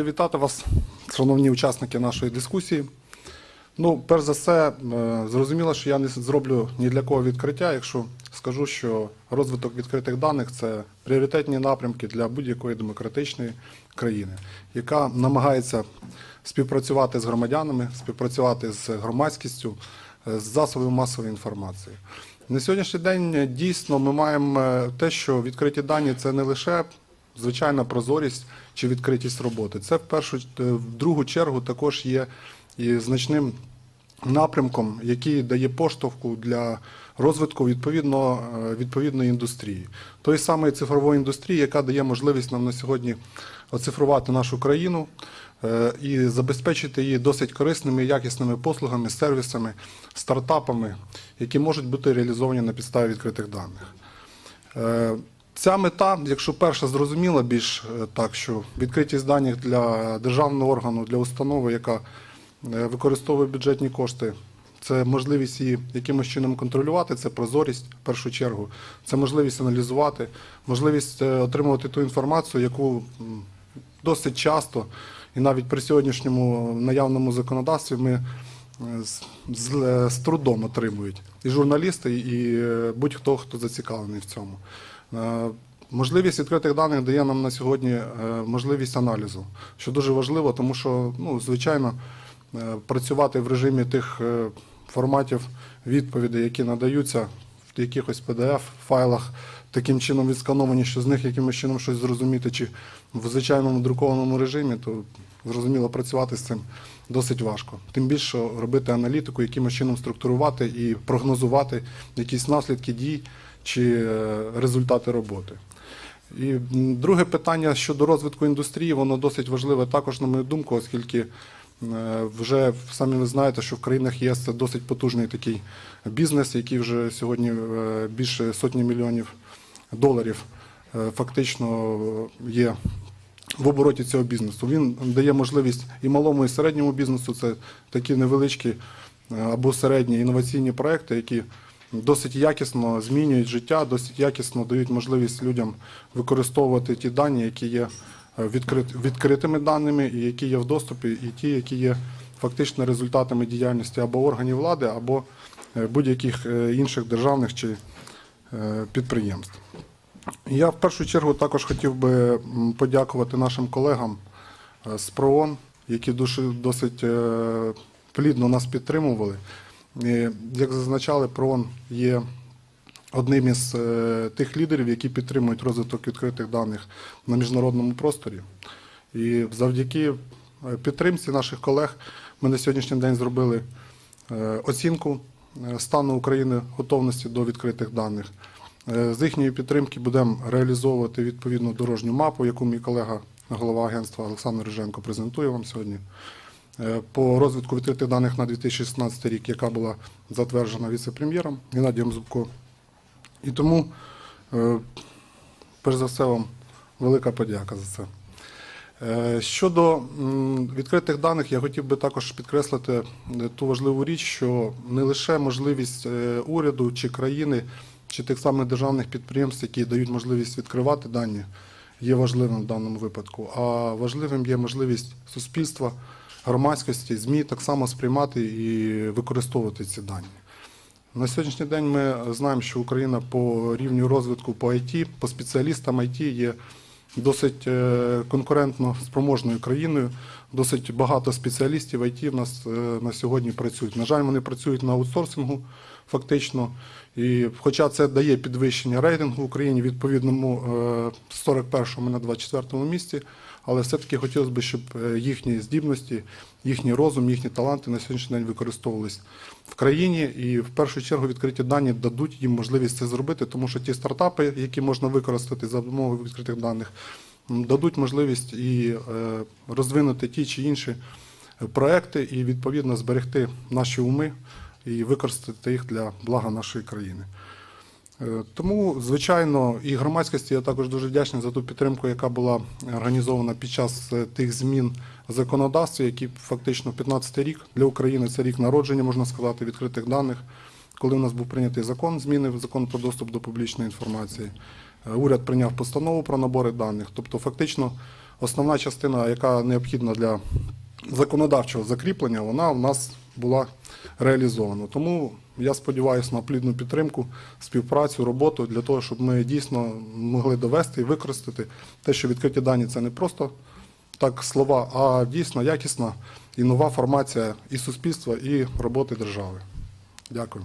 Вітати вас, шановні учасники нашої дискусії. Ну, перш за все, е, зрозуміло, що я не зроблю ні для кого відкриття, якщо скажу, що розвиток відкритих даних це пріоритетні напрямки для будь-якої демократичної країни, яка намагається співпрацювати з громадянами, співпрацювати з громадськістю, е, з засобами масової інформації. На сьогоднішній день дійсно ми маємо е, те, що відкриті дані це не лише звичайна прозорість чи відкритість роботи. Це в першу е, в другу чергу також є і значним напрямком, який дає поштовху для розвитку відповідно, е, відповідної індустрії, тої самої цифрової індустрії, яка дає можливість нам на сьогодні оцифрувати нашу країну е, і забезпечити її досить корисними, якісними послугами, сервісами, стартапами, які можуть бути реалізовані на підставі відкритих даних. Ця мета, якщо перша зрозуміла більш е, так, що відкритість даних для державного органу, для установи, яка е, використовує бюджетні кошти, це можливість її якимось чином контролювати, це прозорість в першу чергу, це можливість аналізувати, можливість е, отримувати ту інформацію, яку досить часто і навіть при сьогоднішньому наявному законодавстві ми з, з, з трудом отримують і журналісти, і будь-хто, хто зацікавлений в цьому. Е, Можливість відкритих даних дає нам на сьогодні е, можливість аналізу, що дуже важливо, тому що, ну, звичайно, е, працювати в режимі тих форматів відповідей, які надаються в якихось PDF-файлах, таким чином відскановані, що з них якимось чином щось зрозуміти, чи в звичайному друкованому режимі, то зрозуміло, працювати з цим досить важко. Тим більше робити аналітику, якимось чином структурувати і прогнозувати якісь наслідки дій чи е, результати роботи. І друге питання щодо розвитку індустрії, воно досить важливе також, на мою думку, оскільки е, вже самі ви знаєте, що в країнах ЄС це досить потужний такий бізнес, який вже сьогодні е, більше сотні мільйонів доларів фактично є в обороті цього бізнесу. Він дає можливість і малому, і середньому бізнесу. Це такі невеличкі або середні інноваційні проекти, які досить якісно змінюють життя, досить якісно дають можливість людям використовувати ті дані, які є е, відкритими даними, і які є в доступі, і ті, які є фактично результатами діяльності або органів влади, або е, будь-яких е, інших державних чи підприємств. Я в першу чергу також хотів би подякувати нашим колегам з ПРООН, які досить плідно нас підтримували. Як зазначали, ПРООН є одним із е, тих лідерів, які підтримують розвиток відкритих даних на міжнародному просторі. І завдяки е, підтримці наших колег ми на сьогоднішній день зробили е, оцінку стану України готовності до відкритих даних. З їхньої підтримки будемо реалізовувати відповідну дорожню мапу, яку мій колега, голова агентства Олександр Риженко презентує вам сьогодні. Е, По розвитку відкритих даних на 2016 рік, яка була затверджена віце-прем'єром Геннадієм Зубко. І тому, е, перш за все, вам велика подяка за це. Е, Щодо відкритих даних, я хотів би також підкреслити ту важливу річ, що не лише можливість уряду чи країни, чи тих самих державних підприємств, які дають можливість відкривати дані, є важливим в даному випадку, а важливим є можливість суспільства, громадськості, ЗМІ так само сприймати і використовувати ці дані. На сьогоднішній день ми знаємо, що Україна по рівню розвитку по IT, по спеціалістам IT є досить е, конкурентно спроможною країною. Досить багато спеціалістів IT в нас е, на сьогодні працюють. На жаль, вони працюють на аутсорсингу фактично. І хоча це дає підвищення рейтингу в Україні, відповідному е, 41-му на 24-му місці, але все-таки хотілося б, щоб е, їхні здібності, їхній розум, їхні таланти на сьогоднішній день використовувались в країні. І в першу чергу відкриті дані дадуть їм можливість це зробити, тому що ті стартапи, які можна використати за допомогою відкритих даних, дадуть можливість і е, розвинути ті чи інші проекти, і відповідно зберегти наші уми і використати їх для блага нашої країни. Е, Тому, звичайно, і громадськості я також дуже вдячний за ту підтримку, яка була організована під час е, тих змін в законодавстві, які фактично 15 рік для України це рік народження, можна сказати, відкритих даних. Коли у нас був прийнятий закон, зміни в закон про доступ до публічної інформації, Е, уряд прийняв постанову про набори даних. Тобто, фактично, основна частина, яка необхідна для законодавчого закріплення, вона в нас була реалізована. Тому я сподіваюся на плідну підтримку, співпрацю, роботу для того, щоб ми дійсно могли довести і використати те, що відкриті дані це не просто так слова, а дійсно якісна і нова формація і суспільства, і роботи держави. Дякую.